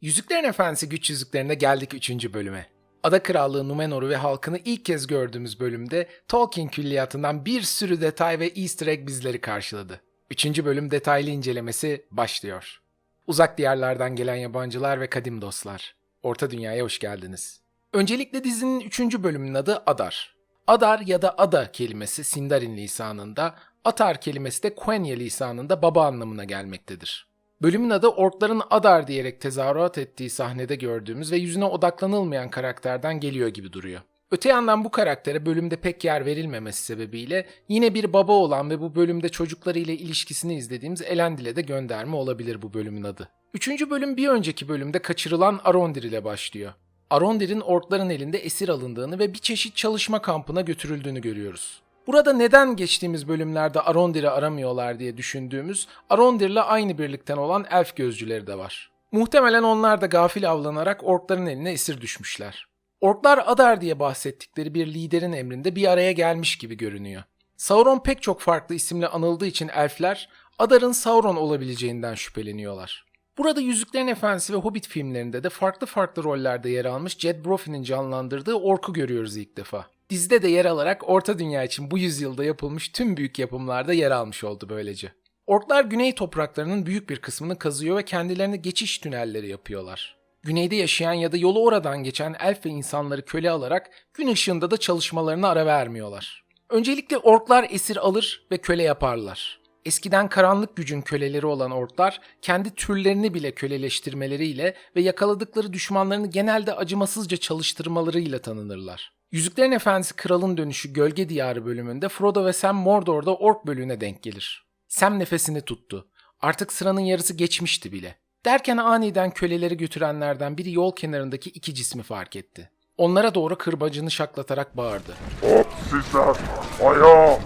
Yüzüklerin Efendisi Güç Yüzüklerine geldik 3. bölüme. Ada Krallığı Numenor'u ve halkını ilk kez gördüğümüz bölümde Tolkien külliyatından bir sürü detay ve easter egg bizleri karşıladı. 3. bölüm detaylı incelemesi başlıyor. Uzak diyarlardan gelen yabancılar ve kadim dostlar. Orta Dünya'ya hoş geldiniz. Öncelikle dizinin 3. bölümünün adı Adar. Adar ya da Ada kelimesi Sindarin lisanında, Atar kelimesi de Quenya lisanında baba anlamına gelmektedir. Bölümün adı orkların Adar diyerek tezahürat ettiği sahnede gördüğümüz ve yüzüne odaklanılmayan karakterden geliyor gibi duruyor. Öte yandan bu karaktere bölümde pek yer verilmemesi sebebiyle yine bir baba olan ve bu bölümde çocuklarıyla ilişkisini izlediğimiz Elendil'e de gönderme olabilir bu bölümün adı. Üçüncü bölüm bir önceki bölümde kaçırılan Arondir ile başlıyor. Arondir'in orkların elinde esir alındığını ve bir çeşit çalışma kampına götürüldüğünü görüyoruz. Burada neden geçtiğimiz bölümlerde Arondir'i aramıyorlar diye düşündüğümüz Arondir'le aynı birlikten olan elf gözcüleri de var. Muhtemelen onlar da gafil avlanarak orkların eline esir düşmüşler. Orklar Adar diye bahsettikleri bir liderin emrinde bir araya gelmiş gibi görünüyor. Sauron pek çok farklı isimle anıldığı için elfler Adar'ın Sauron olabileceğinden şüpheleniyorlar. Burada Yüzüklerin Efendisi ve Hobbit filmlerinde de farklı farklı rollerde yer almış Jed Brophy'nin canlandırdığı Ork'u görüyoruz ilk defa. Dizide de yer alarak Orta Dünya için bu yüzyılda yapılmış tüm büyük yapımlarda yer almış oldu böylece. Orklar güney topraklarının büyük bir kısmını kazıyor ve kendilerine geçiş tünelleri yapıyorlar. Güneyde yaşayan ya da yolu oradan geçen elf ve insanları köle alarak gün ışığında da çalışmalarına ara vermiyorlar. Öncelikle orklar esir alır ve köle yaparlar. Eskiden karanlık gücün köleleri olan orklar kendi türlerini bile köleleştirmeleriyle ve yakaladıkları düşmanlarını genelde acımasızca çalıştırmalarıyla tanınırlar. Yüzüklerin Efendisi Kralın Dönüşü Gölge Diyarı bölümünde Frodo ve Sam Mordor'da ork bölüğüne denk gelir. Sam nefesini tuttu. Artık sıranın yarısı geçmişti bile. Derken aniden köleleri götürenlerden biri yol kenarındaki iki cismi fark etti. Onlara doğru kırbacını şaklatarak bağırdı. Hop sizler ayağa.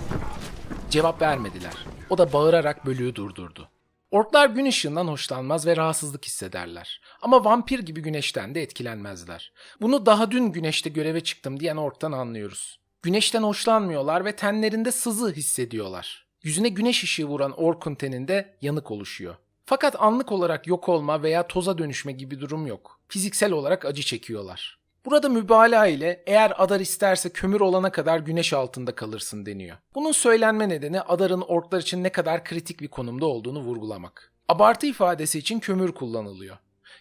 Cevap vermediler. O da bağırarak bölüğü durdurdu. Orklar gün ışığından hoşlanmaz ve rahatsızlık hissederler. Ama vampir gibi güneşten de etkilenmezler. Bunu daha dün güneşte göreve çıktım diyen orktan anlıyoruz. Güneşten hoşlanmıyorlar ve tenlerinde sızı hissediyorlar. Yüzüne güneş ışığı vuran orkun teninde yanık oluşuyor. Fakat anlık olarak yok olma veya toza dönüşme gibi durum yok. Fiziksel olarak acı çekiyorlar. Burada mübalağa ile eğer Adar isterse kömür olana kadar güneş altında kalırsın deniyor. Bunun söylenme nedeni Adar'ın orklar için ne kadar kritik bir konumda olduğunu vurgulamak. Abartı ifadesi için kömür kullanılıyor.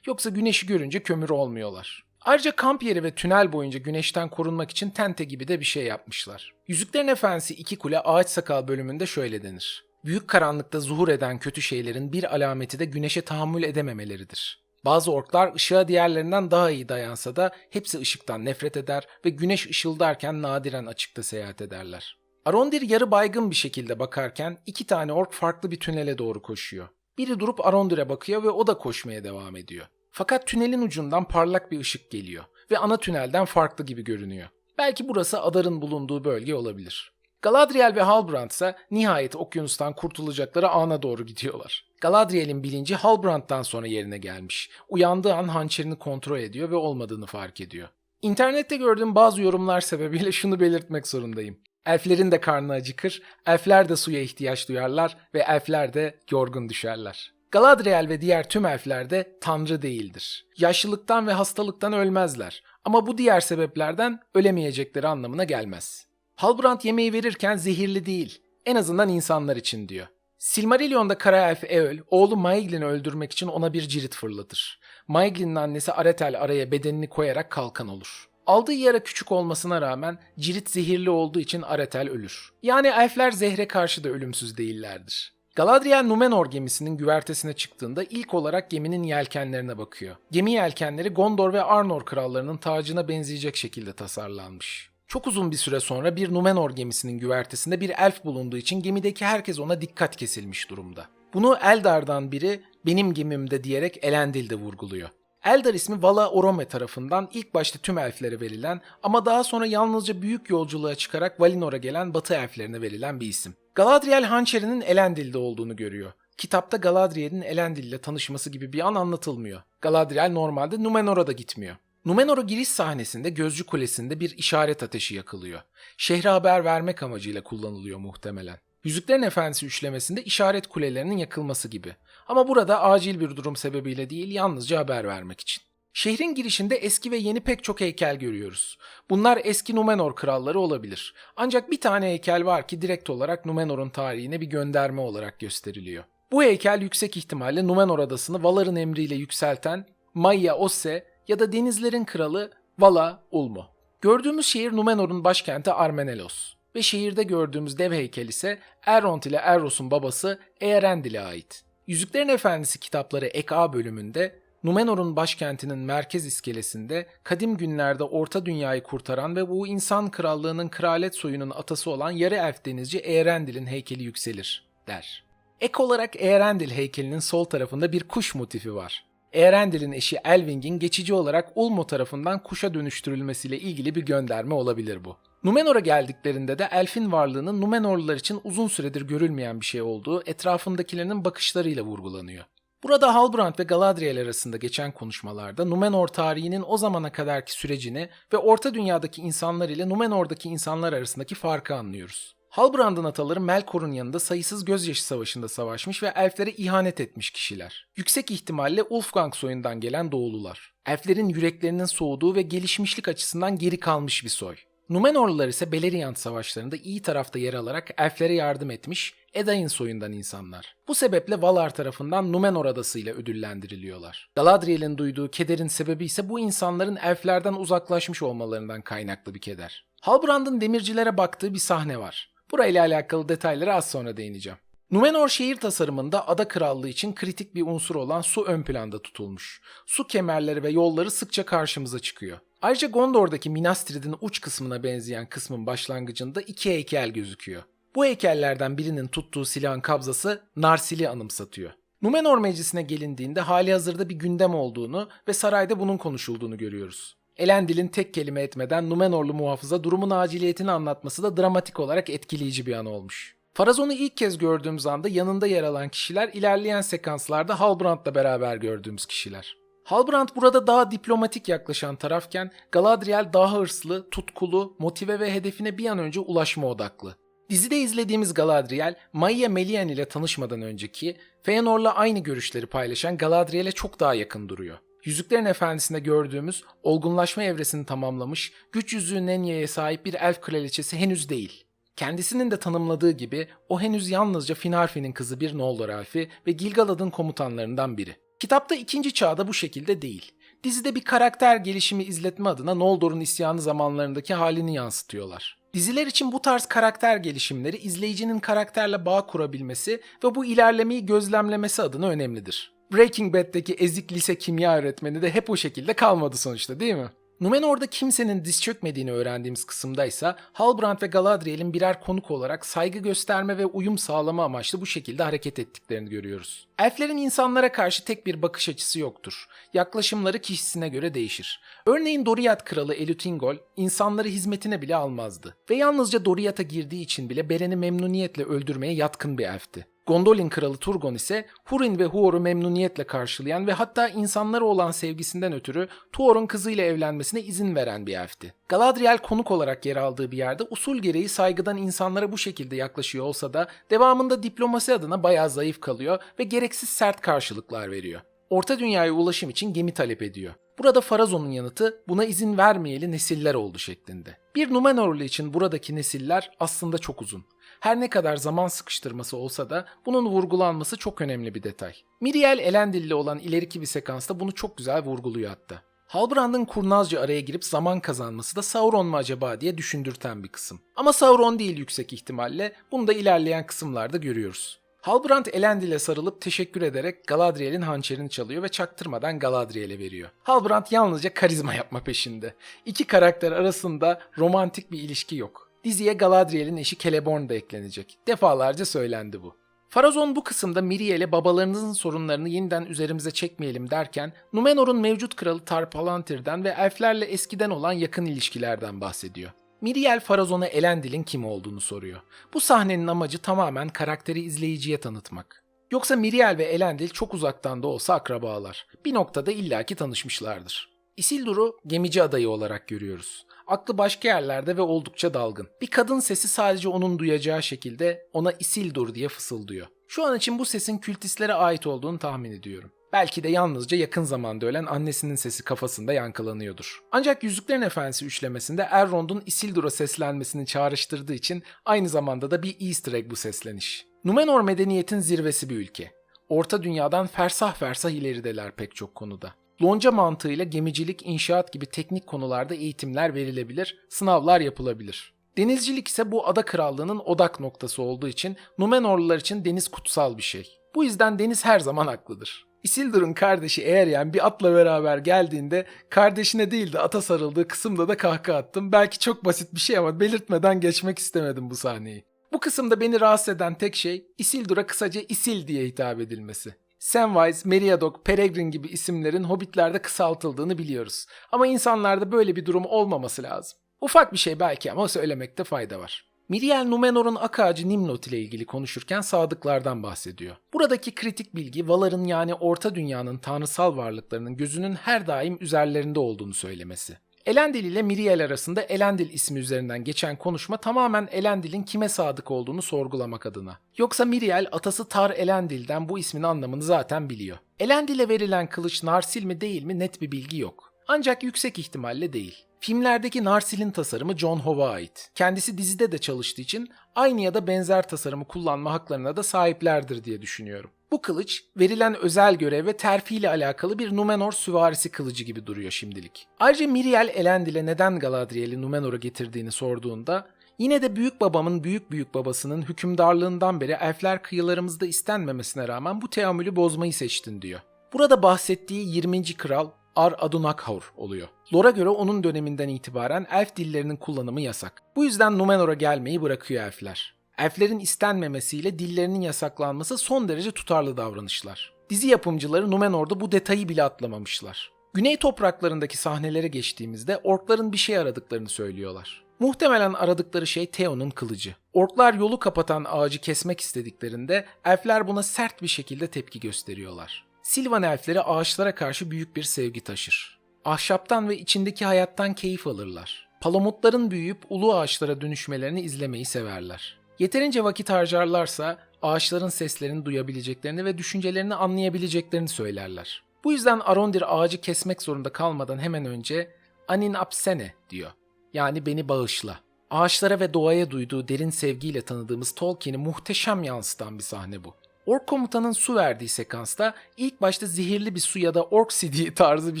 Yoksa güneşi görünce kömür olmuyorlar. Ayrıca kamp yeri ve tünel boyunca güneşten korunmak için tente gibi de bir şey yapmışlar. Yüzüklerin Efendisi iki Kule Ağaç Sakal bölümünde şöyle denir. Büyük karanlıkta zuhur eden kötü şeylerin bir alameti de güneşe tahammül edememeleridir. Bazı orklar ışığa diğerlerinden daha iyi dayansa da hepsi ışıktan nefret eder ve güneş ışıldarken nadiren açıkta seyahat ederler. Arondir yarı baygın bir şekilde bakarken iki tane ork farklı bir tünele doğru koşuyor. Biri durup Arondir'e bakıyor ve o da koşmaya devam ediyor. Fakat tünelin ucundan parlak bir ışık geliyor ve ana tünelden farklı gibi görünüyor. Belki burası Adar'ın bulunduğu bölge olabilir. Galadriel ve Halbrand ise nihayet okyanustan kurtulacakları ana doğru gidiyorlar. Galadriel'in bilinci Halbrand'dan sonra yerine gelmiş. Uyandığı an hançerini kontrol ediyor ve olmadığını fark ediyor. İnternette gördüğüm bazı yorumlar sebebiyle şunu belirtmek zorundayım. Elflerin de karnı acıkır, elfler de suya ihtiyaç duyarlar ve elfler de yorgun düşerler. Galadriel ve diğer tüm elfler de tanrı değildir. Yaşlılıktan ve hastalıktan ölmezler ama bu diğer sebeplerden ölemeyecekleri anlamına gelmez. Halbrand yemeği verirken zehirli değil, en azından insanlar için diyor. Silmarillion'da kara elf Eöl, oğlu Maeglin'i öldürmek için ona bir cirit fırlatır. Maeglin'in annesi Aretel araya bedenini koyarak kalkan olur. Aldığı yara küçük olmasına rağmen cirit zehirli olduğu için Aretel ölür. Yani elfler zehre karşı da ölümsüz değillerdir. Galadriel Numenor gemisinin güvertesine çıktığında ilk olarak geminin yelkenlerine bakıyor. Gemi yelkenleri Gondor ve Arnor krallarının tacına benzeyecek şekilde tasarlanmış. Çok uzun bir süre sonra bir Numenor gemisinin güvertesinde bir elf bulunduğu için gemideki herkes ona dikkat kesilmiş durumda. Bunu Eldar'dan biri benim gemimde diyerek Elendil de vurguluyor. Eldar ismi Vala Orome tarafından ilk başta tüm elflere verilen ama daha sonra yalnızca büyük yolculuğa çıkarak Valinor'a gelen batı elflerine verilen bir isim. Galadriel hançerinin Elendil'de olduğunu görüyor. Kitapta Galadriel'in Elendil ile tanışması gibi bir an anlatılmıyor. Galadriel normalde Numenor'a da gitmiyor. Numenor'a giriş sahnesinde Gözcü Kulesi'nde bir işaret ateşi yakılıyor. Şehre haber vermek amacıyla kullanılıyor muhtemelen. Yüzüklerin Efendisi üçlemesinde işaret kulelerinin yakılması gibi. Ama burada acil bir durum sebebiyle değil yalnızca haber vermek için. Şehrin girişinde eski ve yeni pek çok heykel görüyoruz. Bunlar eski Numenor kralları olabilir. Ancak bir tane heykel var ki direkt olarak Numenor'un tarihine bir gönderme olarak gösteriliyor. Bu heykel yüksek ihtimalle Numenor adasını Valar'ın emriyle yükselten Maya Osse ya da denizlerin kralı Vala Ulmo. Gördüğümüz şehir Numenor'un başkenti Armenelos ve şehirde gördüğümüz dev heykel ise Elrond ile Elros'un babası Eärendil'e ait. Yüzüklerin Efendisi kitapları Ek A bölümünde Numenor'un başkentinin merkez iskelesinde kadim günlerde Orta Dünyayı kurtaran ve bu insan krallığının kralet soyunun atası olan yarı elf denizci Eärendil'in heykeli yükselir der. Ek olarak Eärendil heykelinin sol tarafında bir kuş motifi var. Eärendil'in eşi Elwing'in geçici olarak Ulmo tarafından kuşa dönüştürülmesiyle ilgili bir gönderme olabilir bu. Numenor'a geldiklerinde de elfin varlığının Numenorlular için uzun süredir görülmeyen bir şey olduğu etrafındakilerinin bakışlarıyla vurgulanıyor. Burada Halbrand ve Galadriel arasında geçen konuşmalarda Numenor tarihinin o zamana kadarki sürecini ve Orta Dünya'daki insanlar ile Numenor'daki insanlar arasındaki farkı anlıyoruz. Halbrand'ın ataları Melkor'un yanında sayısız gözyaşı savaşında savaşmış ve elflere ihanet etmiş kişiler. Yüksek ihtimalle Ulfgang soyundan gelen doğulular. Elflerin yüreklerinin soğuduğu ve gelişmişlik açısından geri kalmış bir soy. Numenorlular ise Beleriand savaşlarında iyi tarafta yer alarak elflere yardım etmiş Edain soyundan insanlar. Bu sebeple Valar tarafından Numenor adası ile ödüllendiriliyorlar. Galadriel'in duyduğu kederin sebebi ise bu insanların elflerden uzaklaşmış olmalarından kaynaklı bir keder. Halbrand'ın demircilere baktığı bir sahne var. Burayla alakalı detaylara az sonra değineceğim. Numenor şehir tasarımında ada krallığı için kritik bir unsur olan su ön planda tutulmuş. Su kemerleri ve yolları sıkça karşımıza çıkıyor. Ayrıca Gondor'daki Minas Tirith'in uç kısmına benzeyen kısmın başlangıcında iki heykel gözüküyor. Bu heykellerden birinin tuttuğu silahın kabzası Narsil'i anımsatıyor. Numenor meclisine gelindiğinde hali hazırda bir gündem olduğunu ve sarayda bunun konuşulduğunu görüyoruz. Elendil'in tek kelime etmeden Numenorlu muhafıza durumun aciliyetini anlatması da dramatik olarak etkileyici bir an olmuş. Farazon'u ilk kez gördüğümüz anda yanında yer alan kişiler ilerleyen sekanslarda Halbrand'la beraber gördüğümüz kişiler. Halbrand burada daha diplomatik yaklaşan tarafken Galadriel daha hırslı, tutkulu, motive ve hedefine bir an önce ulaşma odaklı. Dizide izlediğimiz Galadriel, Maia Melian ile tanışmadan önceki, Feanor'la aynı görüşleri paylaşan Galadriel'e çok daha yakın duruyor. Yüzüklerin Efendisi'nde gördüğümüz olgunlaşma evresini tamamlamış, güç yüzüğü Nenye'ye sahip bir elf kraliçesi henüz değil. Kendisinin de tanımladığı gibi o henüz yalnızca Finarfi'nin kızı bir Noldor elfi ve Gilgalad'ın komutanlarından biri. Kitapta ikinci çağda bu şekilde değil. Dizide bir karakter gelişimi izletme adına Noldor'un isyanı zamanlarındaki halini yansıtıyorlar. Diziler için bu tarz karakter gelişimleri izleyicinin karakterle bağ kurabilmesi ve bu ilerlemeyi gözlemlemesi adına önemlidir. Breaking Bad'deki ezik lise kimya öğretmeni de hep o şekilde kalmadı sonuçta değil mi? Numenor'da kimsenin diz çökmediğini öğrendiğimiz kısımda ise Halbrand ve Galadriel'in birer konuk olarak saygı gösterme ve uyum sağlama amaçlı bu şekilde hareket ettiklerini görüyoruz. Elflerin insanlara karşı tek bir bakış açısı yoktur. Yaklaşımları kişisine göre değişir. Örneğin Doriath kralı Elutingol insanları hizmetine bile almazdı ve yalnızca Doriath'a girdiği için bile Beren'i memnuniyetle öldürmeye yatkın bir elfti. Gondolin kralı Turgon ise Hurin ve Huor'u memnuniyetle karşılayan ve hatta insanlara olan sevgisinden ötürü Tuor'un kızıyla evlenmesine izin veren bir elfti. Galadriel konuk olarak yer aldığı bir yerde usul gereği saygıdan insanlara bu şekilde yaklaşıyor olsa da devamında diplomasi adına bayağı zayıf kalıyor ve gereksiz sert karşılıklar veriyor. Orta Dünya'ya ulaşım için gemi talep ediyor. Burada Farazon'un yanıtı buna izin vermeyeli nesiller oldu şeklinde. Bir Numenorlu için buradaki nesiller aslında çok uzun. Her ne kadar zaman sıkıştırması olsa da bunun vurgulanması çok önemli bir detay. Miriel Elendil'le olan ileriki bir sekansta bunu çok güzel vurguluyor hatta. Halbrand'ın kurnazca araya girip zaman kazanması da Sauron mu acaba diye düşündürten bir kısım. Ama Sauron değil yüksek ihtimalle, bunu da ilerleyen kısımlarda görüyoruz. Halbrand Elendil'e sarılıp teşekkür ederek Galadriel'in hançerini çalıyor ve çaktırmadan Galadriel'e veriyor. Halbrand yalnızca karizma yapma peşinde. İki karakter arasında romantik bir ilişki yok. Diziye Galadriel'in eşi Celeborn da eklenecek. Defalarca söylendi bu. Farazon bu kısımda Miriel'e babalarınızın sorunlarını yeniden üzerimize çekmeyelim derken Numenor'un mevcut kralı Tar Palantir'den ve elflerle eskiden olan yakın ilişkilerden bahsediyor. Miriel Farazon'a Elendil'in kim olduğunu soruyor. Bu sahnenin amacı tamamen karakteri izleyiciye tanıtmak. Yoksa Miriel ve Elendil çok uzaktan da olsa akrabalar. Bir noktada illaki tanışmışlardır. Isildur'u gemici adayı olarak görüyoruz. Aklı başka yerlerde ve oldukça dalgın. Bir kadın sesi sadece onun duyacağı şekilde ona Isildur diye fısıldıyor. Şu an için bu sesin kültistlere ait olduğunu tahmin ediyorum. Belki de yalnızca yakın zamanda ölen annesinin sesi kafasında yankılanıyordur. Ancak Yüzüklerin Efendisi üçlemesinde Elrond'un Isildur'a seslenmesini çağrıştırdığı için aynı zamanda da bir easter egg bu sesleniş. Numenor medeniyetin zirvesi bir ülke. Orta dünyadan fersah fersah ilerideler pek çok konuda. Lonca mantığıyla gemicilik, inşaat gibi teknik konularda eğitimler verilebilir, sınavlar yapılabilir. Denizcilik ise bu ada krallığının odak noktası olduğu için Numenorlular için deniz kutsal bir şey. Bu yüzden deniz her zaman haklıdır. Isildur'un kardeşi Eärien bir atla beraber geldiğinde kardeşine değil de ata sarıldığı kısımda da kahkaha attım. Belki çok basit bir şey ama belirtmeden geçmek istemedim bu sahneyi. Bu kısımda beni rahatsız eden tek şey Isildur'a kısaca Isil diye hitap edilmesi. Samwise, Meriadoc, Peregrine gibi isimlerin Hobbit'lerde kısaltıldığını biliyoruz. Ama insanlarda böyle bir durum olmaması lazım. Ufak bir şey belki ama söylemekte fayda var. Miriel Numenor'un ak ağacı Nimnot ile ilgili konuşurken sadıklardan bahsediyor. Buradaki kritik bilgi Valar'ın yani Orta Dünya'nın tanrısal varlıklarının gözünün her daim üzerlerinde olduğunu söylemesi. Elendil ile Miriel arasında Elendil ismi üzerinden geçen konuşma tamamen Elendil'in kime sadık olduğunu sorgulamak adına. Yoksa Miriel atası Tar Elendil'den bu ismin anlamını zaten biliyor. Elendil'e verilen kılıç Narsil mi değil mi net bir bilgi yok. Ancak yüksek ihtimalle değil. Filmlerdeki Narsil'in tasarımı John Hove'a ait. Kendisi dizide de çalıştığı için aynı ya da benzer tasarımı kullanma haklarına da sahiplerdir diye düşünüyorum. Bu kılıç verilen özel görev ve terfi ile alakalı bir Numenor süvarisi kılıcı gibi duruyor şimdilik. Ayrıca Miriel Elendil'e neden Galadriel'i Numenor'a getirdiğini sorduğunda Yine de büyük babamın büyük büyük babasının hükümdarlığından beri elfler kıyılarımızda istenmemesine rağmen bu teamülü bozmayı seçtin diyor. Burada bahsettiği 20. kral Ar Adunakhaur oluyor. Lore'a göre onun döneminden itibaren elf dillerinin kullanımı yasak. Bu yüzden Numenor'a gelmeyi bırakıyor elfler. Elflerin istenmemesiyle dillerinin yasaklanması son derece tutarlı davranışlar. Dizi yapımcıları Numenor'da bu detayı bile atlamamışlar. Güney topraklarındaki sahnelere geçtiğimizde orkların bir şey aradıklarını söylüyorlar. Muhtemelen aradıkları şey Theon'un kılıcı. Orklar yolu kapatan ağacı kesmek istediklerinde elfler buna sert bir şekilde tepki gösteriyorlar. Silvan elfleri ağaçlara karşı büyük bir sevgi taşır. Ahşaptan ve içindeki hayattan keyif alırlar. Palamutların büyüyüp ulu ağaçlara dönüşmelerini izlemeyi severler. Yeterince vakit harcarlarsa ağaçların seslerini duyabileceklerini ve düşüncelerini anlayabileceklerini söylerler. Bu yüzden Arondir ağacı kesmek zorunda kalmadan hemen önce Anin Apsene diyor. Yani beni bağışla. Ağaçlara ve doğaya duyduğu derin sevgiyle tanıdığımız Tolkien'i muhteşem yansıtan bir sahne bu. Ork komutanın su verdiği sekansta ilk başta zehirli bir su ya da ork sidiği tarzı bir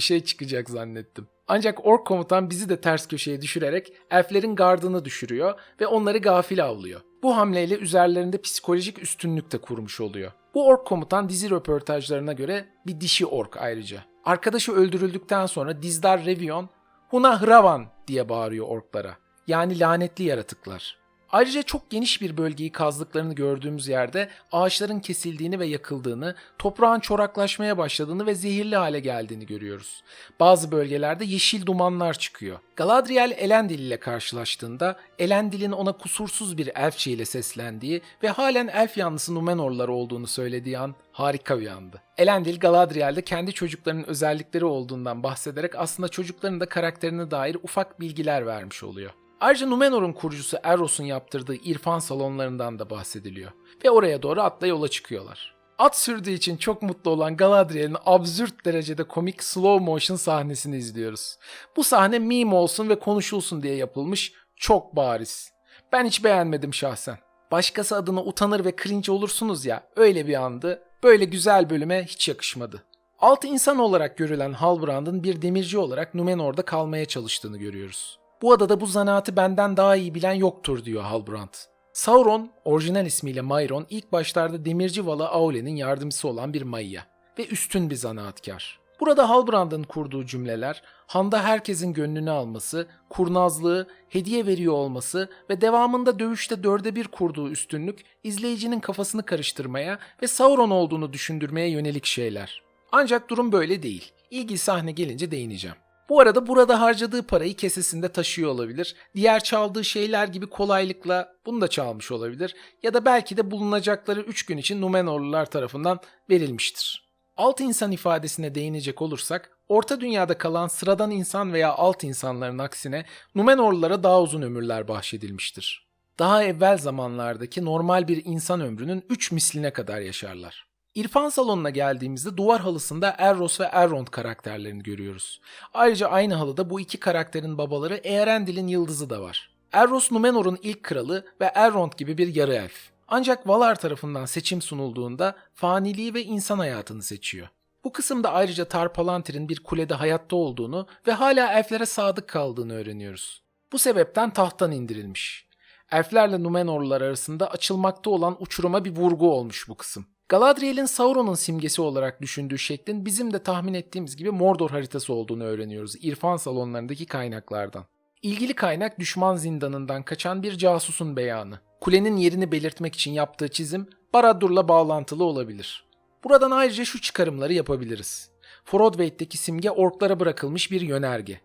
şey çıkacak zannettim. Ancak ork komutan bizi de ters köşeye düşürerek elflerin gardını düşürüyor ve onları gafil avlıyor. Bu hamleyle üzerlerinde psikolojik üstünlük de kurmuş oluyor. Bu ork komutan dizi röportajlarına göre bir dişi ork ayrıca. Arkadaşı öldürüldükten sonra Dizdar Revion, Huna Hravan diye bağırıyor orklara. Yani lanetli yaratıklar. Ayrıca çok geniş bir bölgeyi kazdıklarını gördüğümüz yerde ağaçların kesildiğini ve yakıldığını, toprağın çoraklaşmaya başladığını ve zehirli hale geldiğini görüyoruz. Bazı bölgelerde yeşil dumanlar çıkıyor. Galadriel Elendil ile karşılaştığında Elendil'in ona kusursuz bir elfçe ile seslendiği ve halen elf yanlısı Numenorlar olduğunu söylediği an harika bir andı. Elendil Galadriel'de kendi çocuklarının özellikleri olduğundan bahsederek aslında çocukların da karakterine dair ufak bilgiler vermiş oluyor. Ayrıca Numenor'un kurucusu Eros'un yaptırdığı irfan salonlarından da bahsediliyor. Ve oraya doğru atla yola çıkıyorlar. At sürdüğü için çok mutlu olan Galadriel'in absürt derecede komik slow motion sahnesini izliyoruz. Bu sahne meme olsun ve konuşulsun diye yapılmış çok bariz. Ben hiç beğenmedim şahsen. Başkası adına utanır ve cringe olursunuz ya öyle bir andı. Böyle güzel bölüme hiç yakışmadı. Altı insan olarak görülen Halbrand'ın bir demirci olarak Numenor'da kalmaya çalıştığını görüyoruz. Bu adada bu zanaatı benden daha iyi bilen yoktur diyor Halbrand. Sauron, orijinal ismiyle Mayron, ilk başlarda demirci Vala Aule'nin yardımcısı olan bir Maya ve üstün bir zanaatkar. Burada Halbrand'ın kurduğu cümleler, handa herkesin gönlünü alması, kurnazlığı, hediye veriyor olması ve devamında dövüşte dörde bir kurduğu üstünlük, izleyicinin kafasını karıştırmaya ve Sauron olduğunu düşündürmeye yönelik şeyler. Ancak durum böyle değil. İlgili sahne gelince değineceğim. Bu arada burada harcadığı parayı kesesinde taşıyor olabilir. Diğer çaldığı şeyler gibi kolaylıkla bunu da çalmış olabilir. Ya da belki de bulunacakları 3 gün için Numenorlular tarafından verilmiştir. Altı insan ifadesine değinecek olursak Orta Dünya'da kalan sıradan insan veya alt insanların aksine Numenorlulara daha uzun ömürler bahşedilmiştir. Daha evvel zamanlardaki normal bir insan ömrünün 3 misline kadar yaşarlar. İrfan salonuna geldiğimizde duvar halısında Erros ve Elrond karakterlerini görüyoruz. Ayrıca aynı halıda bu iki karakterin babaları Eärendil'in yıldızı da var. Erros Numenor'un ilk kralı ve Elrond gibi bir yarı elf. Ancak Valar tarafından seçim sunulduğunda faniliği ve insan hayatını seçiyor. Bu kısımda ayrıca Tar Palantir'in bir kulede hayatta olduğunu ve hala elflere sadık kaldığını öğreniyoruz. Bu sebepten tahttan indirilmiş. Elflerle Numenorlular arasında açılmakta olan uçuruma bir vurgu olmuş bu kısım. Galadriel'in Sauron'un simgesi olarak düşündüğü şeklin bizim de tahmin ettiğimiz gibi Mordor haritası olduğunu öğreniyoruz irfan salonlarındaki kaynaklardan. İlgili kaynak düşman zindanından kaçan bir casusun beyanı. Kulenin yerini belirtmek için yaptığı çizim Baraddur'la bağlantılı olabilir. Buradan ayrıca şu çıkarımları yapabiliriz. Frodweight'teki simge orklara bırakılmış bir yönerge.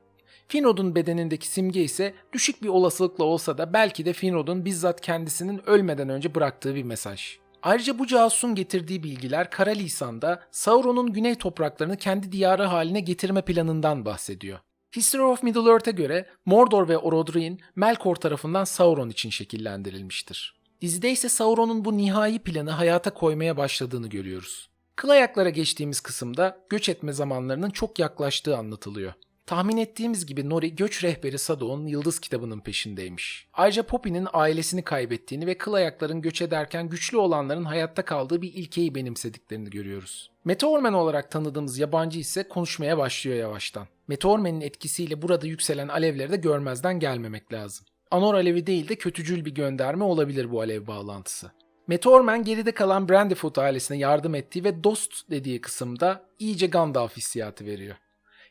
Finrod'un bedenindeki simge ise düşük bir olasılıkla olsa da belki de Finrod'un bizzat kendisinin ölmeden önce bıraktığı bir mesaj. Ayrıca bu casusun getirdiği bilgiler Kara Lisan'da Sauron'un güney topraklarını kendi diyarı haline getirme planından bahsediyor. History of Middle-earth'e göre Mordor ve Orodruin Melkor tarafından Sauron için şekillendirilmiştir. Dizide ise Sauron'un bu nihai planı hayata koymaya başladığını görüyoruz. Kıl ayaklara geçtiğimiz kısımda göç etme zamanlarının çok yaklaştığı anlatılıyor. Tahmin ettiğimiz gibi Nori göç rehberi Sado'nun Yıldız kitabının peşindeymiş. Ayrıca Poppy'nin ailesini kaybettiğini ve kıl ayakların göç ederken güçlü olanların hayatta kaldığı bir ilkeyi benimsediklerini görüyoruz. Meteorman olarak tanıdığımız yabancı ise konuşmaya başlıyor yavaştan. Meteorman'in etkisiyle burada yükselen alevleri de görmezden gelmemek lazım. Anor alevi değil de kötücül bir gönderme olabilir bu alev bağlantısı. Meteorman geride kalan Brandyfoot ailesine yardım ettiği ve dost dediği kısımda iyice Gandalf hissiyatı veriyor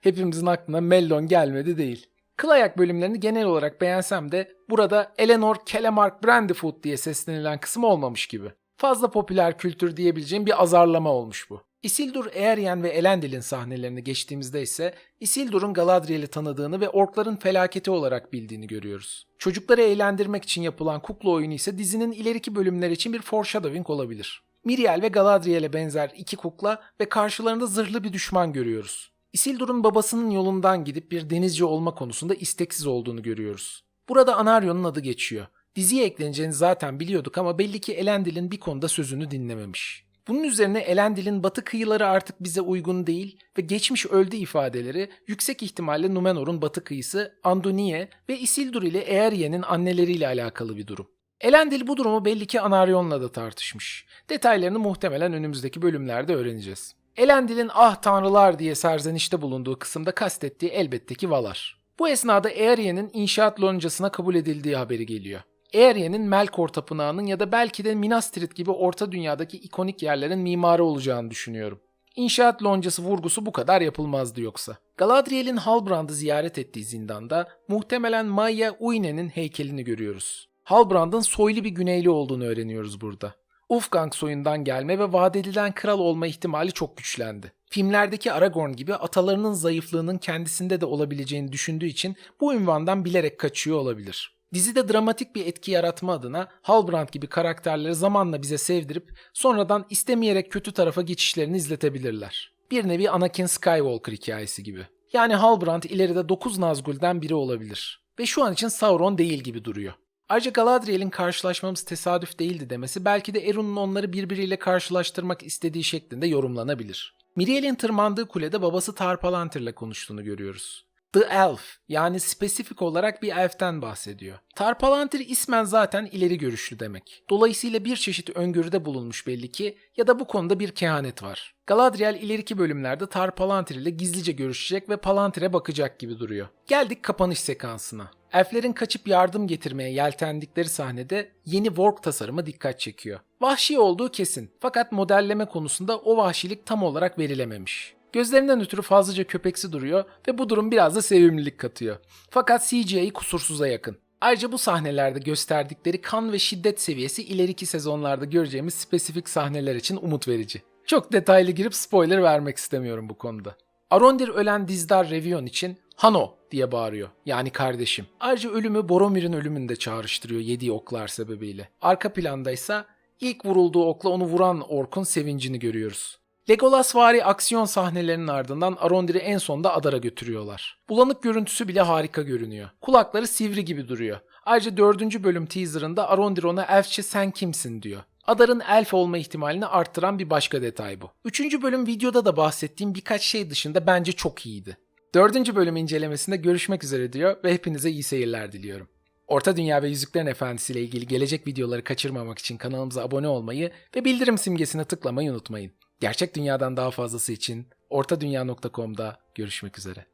hepimizin aklına Mellon gelmedi değil. Kıl ayak bölümlerini genel olarak beğensem de burada Eleanor Kelemark Brandyfoot diye seslenilen kısım olmamış gibi. Fazla popüler kültür diyebileceğim bir azarlama olmuş bu. Isildur, Eärien ve Elendil'in sahnelerini geçtiğimizde ise Isildur'un Galadriel'i tanıdığını ve orkların felaketi olarak bildiğini görüyoruz. Çocukları eğlendirmek için yapılan kukla oyunu ise dizinin ileriki bölümler için bir foreshadowing olabilir. Miriel ve Galadriel'e benzer iki kukla ve karşılarında zırhlı bir düşman görüyoruz. Isildur'un babasının yolundan gidip bir denizci olma konusunda isteksiz olduğunu görüyoruz. Burada Anaryon'un adı geçiyor. Diziye ekleneceğini zaten biliyorduk ama belli ki Elendil'in bir konuda sözünü dinlememiş. Bunun üzerine Elendil'in batı kıyıları artık bize uygun değil ve geçmiş öldü ifadeleri yüksek ihtimalle Numenor'un batı kıyısı Andunie ve Isildur ile Eäryen'in anneleriyle alakalı bir durum. Elendil bu durumu belli ki Anaryon'la da tartışmış. Detaylarını muhtemelen önümüzdeki bölümlerde öğreneceğiz. Elendil'in ah tanrılar diye serzenişte bulunduğu kısımda kastettiği elbette ki Valar. Bu esnada Eäryen'in inşaat loncasına kabul edildiği haberi geliyor. Eäryen'in Melkor Tapınağı'nın ya da belki de Minas Tirith gibi orta dünyadaki ikonik yerlerin mimarı olacağını düşünüyorum. İnşaat loncası vurgusu bu kadar yapılmazdı yoksa. Galadriel'in Halbrand'ı ziyaret ettiği zindanda muhtemelen Maya Uine'nin heykelini görüyoruz. Halbrand'ın soylu bir güneyli olduğunu öğreniyoruz burada. Ulfgang soyundan gelme ve vaat edilen kral olma ihtimali çok güçlendi. Filmlerdeki Aragorn gibi atalarının zayıflığının kendisinde de olabileceğini düşündüğü için bu ünvandan bilerek kaçıyor olabilir. Dizide dramatik bir etki yaratma adına Halbrand gibi karakterleri zamanla bize sevdirip sonradan istemeyerek kötü tarafa geçişlerini izletebilirler. Bir nevi Anakin Skywalker hikayesi gibi. Yani Halbrand ileride 9 Nazgul'den biri olabilir. Ve şu an için Sauron değil gibi duruyor. Ayrıca Galadriel'in karşılaşmamız tesadüf değildi demesi belki de Eru'nun onları birbiriyle karşılaştırmak istediği şeklinde yorumlanabilir. Miriel'in tırmandığı kulede babası Tar Palantir'le konuştuğunu görüyoruz. The Elf yani spesifik olarak bir elften bahsediyor. Tar Palantir ismen zaten ileri görüşlü demek. Dolayısıyla bir çeşit öngörüde bulunmuş belli ki ya da bu konuda bir kehanet var. Galadriel ileriki bölümlerde Tar Palantir ile gizlice görüşecek ve Palantir'e bakacak gibi duruyor. Geldik kapanış sekansına. Elflerin kaçıp yardım getirmeye yeltendikleri sahnede yeni work tasarımı dikkat çekiyor. Vahşi olduğu kesin fakat modelleme konusunda o vahşilik tam olarak verilememiş. Gözlerinden ötürü fazlaca köpeksi duruyor ve bu durum biraz da sevimlilik katıyor. Fakat CGI kusursuza yakın. Ayrıca bu sahnelerde gösterdikleri kan ve şiddet seviyesi ileriki sezonlarda göreceğimiz spesifik sahneler için umut verici. Çok detaylı girip spoiler vermek istemiyorum bu konuda. Arondir ölen Dizdar Revion için Hano diye bağırıyor. Yani kardeşim. Ayrıca ölümü Boromir'in ölümünde çağrıştırıyor yediği oklar sebebiyle. Arka planda ise ilk vurulduğu okla onu vuran orkun sevincini görüyoruz. Legolasvari aksiyon sahnelerinin ardından Arondir'i en sonda Adar'a götürüyorlar. Bulanık görüntüsü bile harika görünüyor. Kulakları sivri gibi duruyor. Ayrıca dördüncü bölüm teaserında Arondir ona elfçe sen kimsin diyor. Adar'ın elf olma ihtimalini arttıran bir başka detay bu. Üçüncü bölüm videoda da bahsettiğim birkaç şey dışında bence çok iyiydi. Dördüncü bölüm incelemesinde görüşmek üzere diyor ve hepinize iyi seyirler diliyorum. Orta Dünya ve Yüzüklerin Efendisi ile ilgili gelecek videoları kaçırmamak için kanalımıza abone olmayı ve bildirim simgesine tıklamayı unutmayın. Gerçek dünyadan daha fazlası için ortadunya.com'da görüşmek üzere.